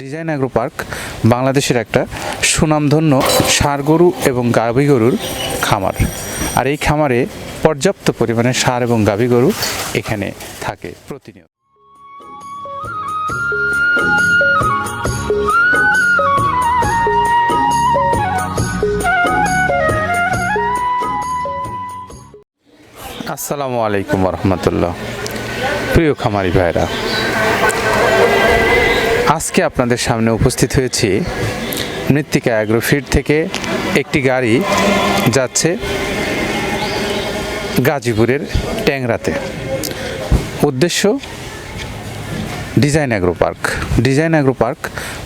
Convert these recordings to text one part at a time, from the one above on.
Design agro park বাংলাদেশের একটা সুনামধন্য ষাঁড় গরু এবং গাভী গরুর খামার। আর এই খামারে পর্যাপ্ত পরিমাণে ষাঁড় এবং গাভী গরু এখানে থাকে প্রতিনিয়ত। আসসালামু আলাইকুম রহমতুল্লাহ। প্রিয় খামারি ভাইরা আজকে আপনাদের সামনে উপস্থিত হয়েছি মৃত্তিকা অ্যাগ্রোফিড থেকে একটি গাড়ি যাচ্ছে গাজীপুরের ট্যাংরাতে। উদ্দেশ্য, design agro park. Design agro park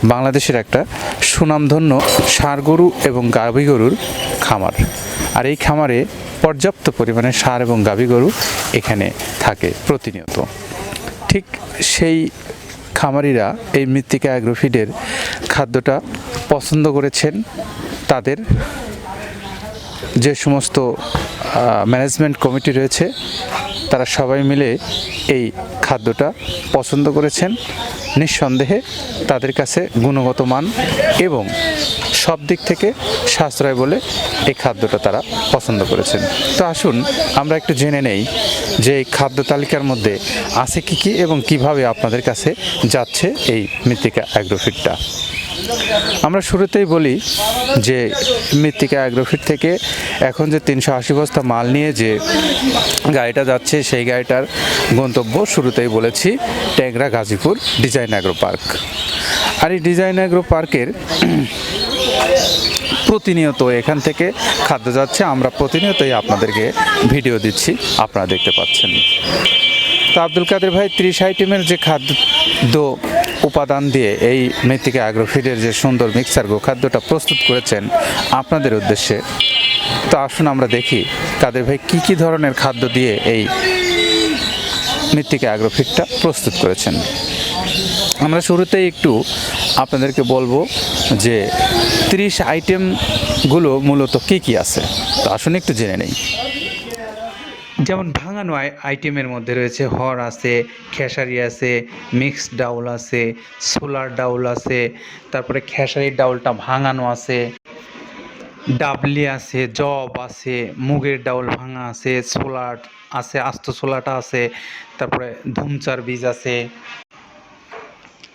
বাংলাদেশের একটা সুনামধন্য গরু এবং গাভী গরুর খামার। আর এই খামারে পর্যাপ্ত পরিমাণে ষাঁড় এবং গাভী গরু এখানে থাকে প্রতিনিয়ত। ঠিক সেই খামারিরা এই মৃত্তিকা অ্যাগ্রোফিডের খাদ্যটা পছন্দ করেছেন তাদের যে সমস্ত ম্যানেজমেন্ট কমিটি রয়েছে, তারা সবাই মিলে এই খাদ্যটা পছন্দ করেছেন। নিঃসন্দেহে তাদের কাছে গুণগত মান এবং সব দিক থেকে সাশ্রয় বলে এই খাদ্যটা তারা পছন্দ করেছেন। তো আসুন, আমরা একটু জেনে নেই যে এই খাদ্য তালিকার মধ্যে আছে কি কি এবং কীভাবে আপনাদের কাছে যাচ্ছে এই মৃত্তিকা অ্যাগ্রোফিটটা। আমরা শুরুতেই বলি যে মৃত্তিকা অ্যাগ্রোফিট থেকে এখন যে তিনশো আশি বস্তা মাল নিয়ে যে গাড়িটা যাচ্ছে, সেই গাড়িটার গন্তব্য শুরুতেই বলেছি Tangra Gazipur design agro park. আর এই ডিজাইন অ্যাগ্রো পার্কের প্রতিনিয়ত এখান থেকে খাদ্য যাচ্ছে, আমরা প্রতিনিয়তই আপনাদেরকে ভিডিও দিচ্ছি, আপনারা দেখতে পাচ্ছেন। তো আব্দুল কাদের ভাই, ত্রিশ আইটেমের যে খাদ্য উপাদান দিয়ে এই মৃত্তিকা অ্যাগ্রোফিডের যে সুন্দর মিক্সার গো খাদ্যটা প্রস্তুত করেছেন আপনাদের উদ্দেশ্যে। তো আসুন আমরা দেখি কাদের ভাই কি কি ধরনের খাদ্য দিয়ে এই মৃত্তিকা অ্যাগ্রোফিডটা প্রস্তুত করেছেন। আমরা শুরুতেই একটু আপনাদেরকে বলব যে ত্রিশ আইটেমগুলো মূলত কী কী আছে? তো আসুন একটু জেনে নেই। যেমন ভাঙানো আই- আইটেমের মধ্যে রয়েছে হর আছে, খেসারি আছে মিক্সড ডাউল আছে, সোলার ডাউল আছে, তারপরে খেসারি ডাউলটা ভাঙানো আছে, ডাবলি আছে, জব আছে, মুগের ডাউল ভাঙা আছে ছোলার আছে, আস্ত সোলাটা আছে, তারপরে ধুমচার বীজ আছে।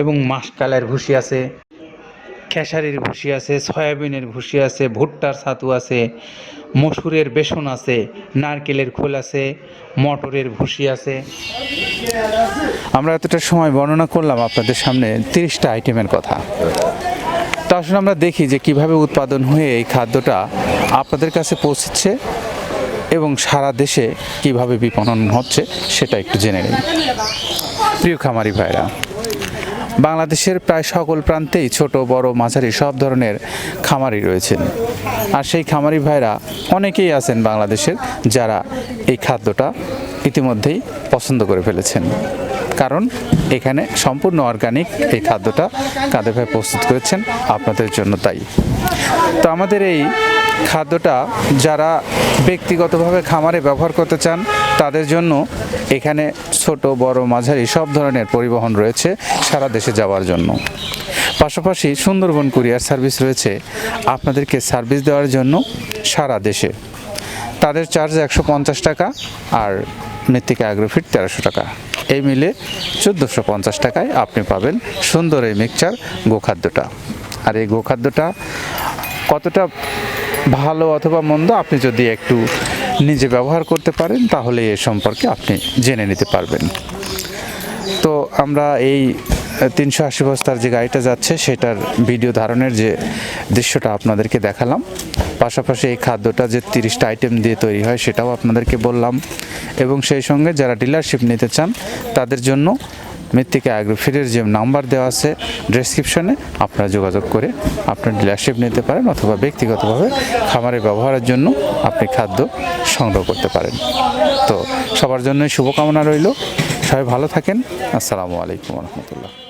এবং মাসকালের ভুসি আছে, খেসারির ভুসি আছে, সয়াবিনের ভুসি আছে, ভুট্টার ছাতু আছে, মসুরের বেসন আছে, নারকেলের খোল আছে, মটরের ভুসি আছে। আমরা এতটা সময় বর্ণনা করলাম আপনাদের সামনে তিরিশটা আইটেমের কথা। তো আসলে আমরা দেখি যে কীভাবে উৎপাদন হয়ে এই খাদ্যটা আপনাদের কাছে পৌঁছচ্ছে এবং সারা দেশে কীভাবে বিপণন হচ্ছে সেটা একটু জেনে নিন প্রিয় খামারি ভাইরা বাংলাদেশের প্রায় সকল প্রান্তেই ছোট, বড়, মাঝারি সব ধরনের খামারি রয়েছেন। আর সেই খামারি ভাইরা অনেকেই আছেন বাংলাদেশের যারা এই খাদ্যটা ইতিমধ্যেই পছন্দ করে ফেলেছেন। কারণ এখানে সম্পূর্ণ অর্গানিক এই খাদ্যটা কাদের ভাই প্রস্তুত করেছেন, আপনাদের জন্য তাই। তো আমাদের এই খাদ্যটা যারা ব্যক্তিগতভাবে খামারে ব্যবহার করতে চান, তাদের জন্য এখানে ছোট, বড়, মাঝারি সব ধরনের পরিবহন রয়েছে সারা দেশে যাওয়ার জন্য। পাশাপাশি সুন্দরবন কুরিয়ার সার্ভিস রয়েছে, আপনাদেরকে সার্ভিস দেওয়ার জন্য সারা দেশে। তাদের চার্জ একশো পঞ্চাশ টাকা আর মৃত্তিকা অ্যাগ্রোফিট তেরোশো টাকা। এই মিলে চোদ্দোশো পঞ্চাশ টাকায় আপনি পাবেন সুন্দর এই মিক্সচার গোখাদ্যটা। আর এই গোখাদ্যটা কতটা ভালো অথবা মন্দ আপনি যদি একটু নিজে ব্যবহার করতে পারেন, তাহলে এ সম্পর্কে আপনি জেনে নিতে পারবেন। তো আমরা এই তিনশো আশি বস্তার যে গাড়িটা যাচ্ছে, সেটার ভিডিও ধারণের যে দৃশ্যটা আপনাদেরকে দেখালাম। পাশাপাশি এই খাদ্যটা যে তিরিশটা আইটেম দিয়ে তৈরি হয়, সেটাও আপনাদেরকে বললাম। এবং সেই সঙ্গে যারা ডিলারশিপ নিতে চান, তাদের জন্য মৃত্তিকা অ্যাগ্রোফিডের যে নাম্বার দেওয়া আছে ডেসক্রিপশনে আপনারা যোগাযোগ করে আপনার ডিলারশিপ নিতে পারেন অথবা ব্যক্তিগতভাবে খামারে ব্যবহারের জন্য আপনি খাদ্য সংগ্রহ করতে পারেন। তো সবার জন্যই শুভকামনা রইল। সবাই ভালো থাকেন। আসসালামু আলাইকুম রহমতুল্লাহ।